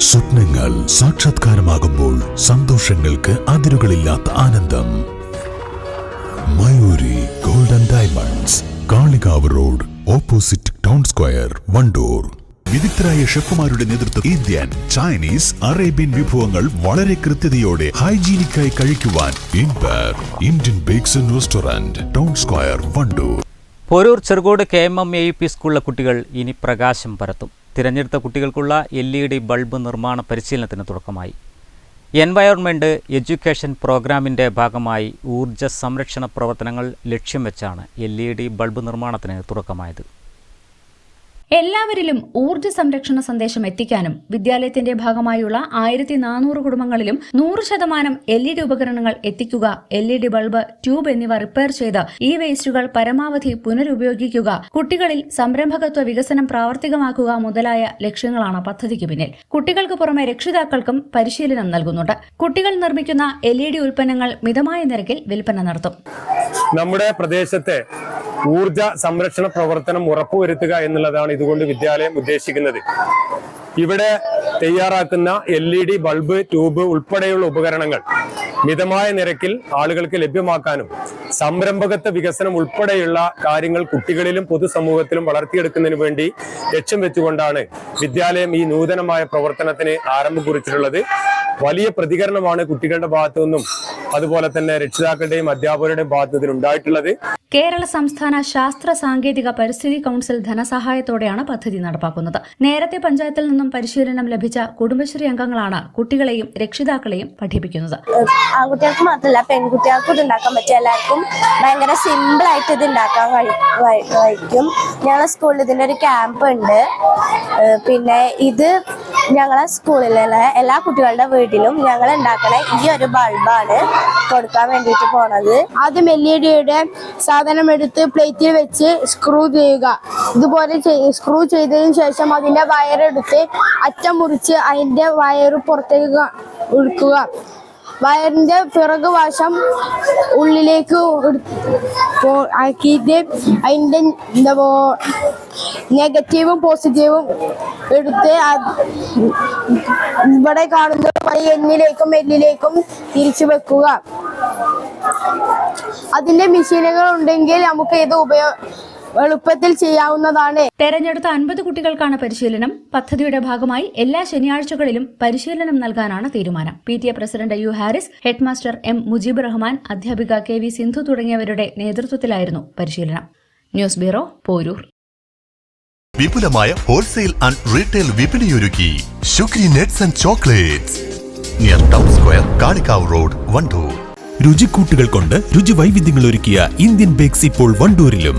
സ്വപ്നങ്ങൾ സാക്ഷാത്കാരമാകുമ്പോൾ സന്തോഷങ്ങൾക്ക് അതിരുകളില്ലാത്ത ആനന്ദം. Mayuri golden diamonds Kalikavu road opposite town square Wandoor. വിദഗ്ധരായ ഷെഫുമാരുടെ നേതൃത്വം ഇന്ത്യൻ ചൈനീസ് അറേബ്യൻ വിഭവങ്ങൾ വളരെ കൃത്യതയോടെ ഹൈജീനിക്കായി കഴിക്കുവാൻ Indian bakes and restaurant town square Wandoor. Poroor Cherukode K M M A P സ്കൂളിലെ കുട്ടികൾ ഇനി പ്രകാശം പരത്തും. തിരഞ്ഞെടുത്ത കുട്ടികൾക്കുള്ള എൽ ഇ ഡി ബൾബ് നിർമ്മാണ പരിശീലനത്തിന് തുടക്കമായി. എൻവയോൺമെന്റ് എഡ്യൂക്കേഷൻ പ്രോഗ്രാമിന്റെ ഭാഗമായി ഊർജ സംരക്ഷണ പ്രവർത്തനങ്ങൾ ലക്ഷ്യം വെച്ചാണ് എൽ ഇ ഡി ബൾബ് നിർമ്മാണത്തിന് തുടക്കമായത്. എല്ലാവരിലും ഊർജ സംരക്ഷണ സന്ദേശം എത്തിക്കാനും വിദ്യാലയത്തിന്റെ ഭാഗമായുള്ള ആയിരത്തി നാനൂറ് കുടുംബങ്ങളിലും നൂറ് ശതമാനം എൽ ഇ ഡി ഉപകരണങ്ങൾ എത്തിക്കുക L E D bulb tube എന്നിവ റിപ്പയർ ചെയ്ത് ഈ വേസ്റ്റുകൾ പരമാവധി പുനരുപയോഗിക്കുക കുട്ടികളിൽ സംരംഭകത്വ വികസനം പ്രാവർത്തികമാക്കുക മുതലായ ലക്ഷ്യങ്ങളാണ് പദ്ധതിക്ക് പിന്നിൽ. കുട്ടികൾക്ക് പുറമെ രക്ഷിതാക്കൾക്കും പരിശീലനം നൽകുന്നുണ്ട്. കുട്ടികൾ നിർമ്മിക്കുന്ന എൽ ഇ ഡി ഉൽപ്പന്നങ്ങൾ മിതമായ നിരക്കിൽ വിൽപ്പന നടത്തും. നമ്മുടെ പ്രദേശത്തെ ഊർജ സംരക്ഷണ പ്രവർത്തനം ഉറപ്പുവരുത്തുക എന്നുള്ളതാണ് ഇതുകൊണ്ട് വിദ്യാലയം ഉദ്ദേശിക്കുന്നത്. ഇവിടെ തയ്യാറാക്കുന്ന L E D bulb tube ഉൾപ്പെടെയുള്ള ഉപകരണങ്ങൾ മിതമായ നിരക്കിൽ ആളുകൾക്ക് ലഭ്യമാക്കാനും സംരംഭകത്വ വികസനം ഉൾപ്പെടെയുള്ള കാര്യങ്ങൾ കുട്ടികളിലും പൊതുസമൂഹത്തിലും വളർത്തിയെടുക്കുന്നതിന് വേണ്ടി ലക്ഷ്യം വെച്ചുകൊണ്ടാണ് വിദ്യാലയം ഈ നൂതനമായ പ്രവർത്തനത്തിന് ആരംഭം കുറിച്ചിട്ടുള്ളത്. വലിയ പ്രതികരണമാണ് കുട്ടികളുടെ ഭാഗത്തു നിന്നും അതുപോലെ തന്നെ രക്ഷിതാക്കളുടെയും അധ്യാപകരുടെയും ഭാഗത്തുനിന്ന് ഉണ്ടായിട്ടുള്ളത്. കേരള സംസ്ഥാന ശാസ്ത്ര സാങ്കേതിക പരിസ്ഥിതി കൗൺസിൽ ധനസഹായത്തോടെയാണ് പദ്ധതി നടപ്പാക്കുന്നത്. നേരത്തെ പഞ്ചായത്തിൽ നിന്നും പരിശീലനം ലഭിച്ച കുടുംബശ്രീ അംഗങ്ങളാണ് കുട്ടികളെയും രക്ഷിതാക്കളെയും പഠിപ്പിക്കുന്നത്. ആൺകുട്ടികൾക്ക് മാത്രമല്ല പെൺകുട്ടികൾക്കും ഇത് ഉണ്ടാക്കാൻ പറ്റും. എല്ലാവർക്കും ഭയങ്കര സിമ്പിൾ ആയിട്ട് ഇത് ഉണ്ടാക്കാൻ കഴിക്കും ഞങ്ങളുടെ സ്കൂളിൽ ഇതിന്റെ ഒരു ക്യാമ്പ് ഉണ്ട് പിന്നെ ഇത് ഞങ്ങളെ സ്കൂളിലുള്ള എല്ലാ കുട്ടികളുടെ വീട്ടിലും ഞങ്ങൾ ഉണ്ടാക്കുന്ന ഈ ഒരു ബൾബാണ് കൊടുക്കാൻ വേണ്ടിയിട്ട് പോണത്. ആദ്യം എൽ ഇ ഡിയുടെ സാധനം എടുത്ത് പ്ലേറ്റിൽ വെച്ച് സ്ക്രൂ ചെയ്യുക. ഇതുപോലെ സ്ക്രൂ ചെയ്തതിന് ശേഷം അതിന്റെ വയറെടുത്ത് അറ്റം മുറിച്ച് അതിന്റെ വയറ് പുറത്തേക്ക് ഒഴുക്കുക. വയറിന്റെ പിറകു വശം ഉള്ളിലേക്ക് ആക്കിയിട്ട് അതിന്റെ എന്താ നെഗറ്റീവും പോസിറ്റീവും എടുത്ത് ഇവിടെ കാണുന്ന പോലെ എന്നിലേക്കും എല്ലിലേക്കും തിരിച്ചു വെക്കുക. അതിന്റെ മെഷീനുകൾ ഉണ്ടെങ്കിൽ നമുക്ക് ഇത് ഉപയോഗ എളുപ്പത്തിൽ ചെയ്യാവുന്നതാണ്. തെരഞ്ഞെടുത്ത അൻപത് കുട്ടികൾക്കാണ് പരിശീലനം. പദ്ധതിയുടെ ഭാഗമായി എല്ലാ ശനിയാഴ്ചകളിലും പരിശീലനം നൽകാനാണ് തീരുമാനം. P T A president U Haris headmaster M Mujeeb Rahman അധ്യാപിക കെ വി സിന്ധു തുടങ്ങിയവരുടെ നേതൃത്വത്തിലായിരുന്നു പരിശീലനം. News bureau Poroor. വിപുലമായ wholesale and retail വിപണിയൊരുക്കി. Shukri nuts and chocolates near town square Kalikavu road Wandoor രുചിക്കൂട്ടുകൾ കൊണ്ട് രുചി വൈവിധ്യങ്ങൾ ഒരുക്കിയ ഇന്ത്യൻ ബേക്സ് ഇപ്പോൾ വണ്ടൂരിലും.